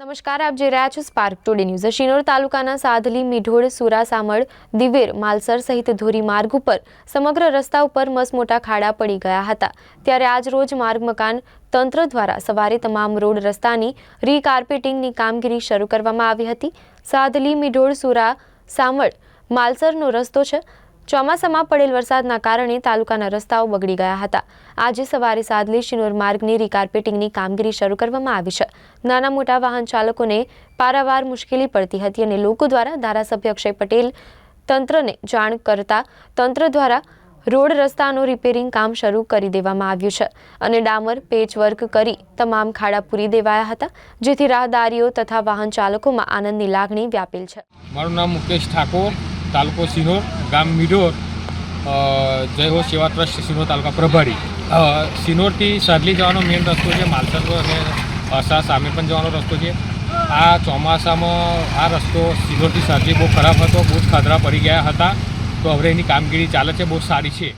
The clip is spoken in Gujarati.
નમસ્કાર, આપ જોઈ રહ્યા છો સ્પાર્ક ટુડે ન્યૂઝ શિનોર તાલુકાના સાધલી, મીઢોળ સુરાસામળ દિવેર, માલસર સહિત ધોરી માર્ગ ઉપર સમગ્ર રસ્તા ઉપર મસમોટા ખાડા પડી ગયા હતા. ત્યારે આજ રોજ માર્ગ મકાન તંત્ર દ્વારા સવારે તમામ રોડ રસ્તાની રીકાર્પેટિંગની કામગીરી શરૂ કરવામાં આવી હતી. સાધલી, મીઢોળ, સુરા, સામળ, માલસરનો રસ્તો છે. ચોમાસામાં પડેલ વરસાદના કારણે તાલુકાના રસ્તાઓ બગડી ગયા હતા. આજે સવારે સાદલી શિનોર માર્ગની રીકાર્પેટિંગની કામગીરી શરૂ કરવામાં આવી છે. નાના મોટા વાહન ચાલકોને પારાવાર મુશ્કેલી પડતી હતી અને લોકો દ્વારા ધારાસભ્ય અક્ષય પટેલ તંત્રને જાણ કરતા તંત્ર દ્વારા રોડ રસ્તાનો રિપેરિંગ કામ શરૂ કરી દેવામાં આવ્યું છે અને ડામર, પેચવર્ક કરી તમામ ખાડા પૂરી દેવાયા હતા, જેથી રાહદારીઓ તથા વાહન ચાલકોમાં આનંદની લાગણી વ્યાપેલ છે. મારું નામ મુકેશ ઠાકોર. તાલુકો સિનોર ગામ મીઢોર જય હો સેવા ટ્રસ્ટ સિનોર તાલુકા પ્રભારી. સિનોરથી સાદલી જવાનો મેઇન રસ્તો છે, માલસર અને અસા સામે પણ જવાનો રસ્તો છે. આ ચોમાસામાં આ રસ્તો સિનોરથી સાદલી બહુ ખરાબ હતો, બહુ ખાધરા પડી ગયા હતા. તો હવે એની કામગીરી ચાલે છે, બહુ સારી છે.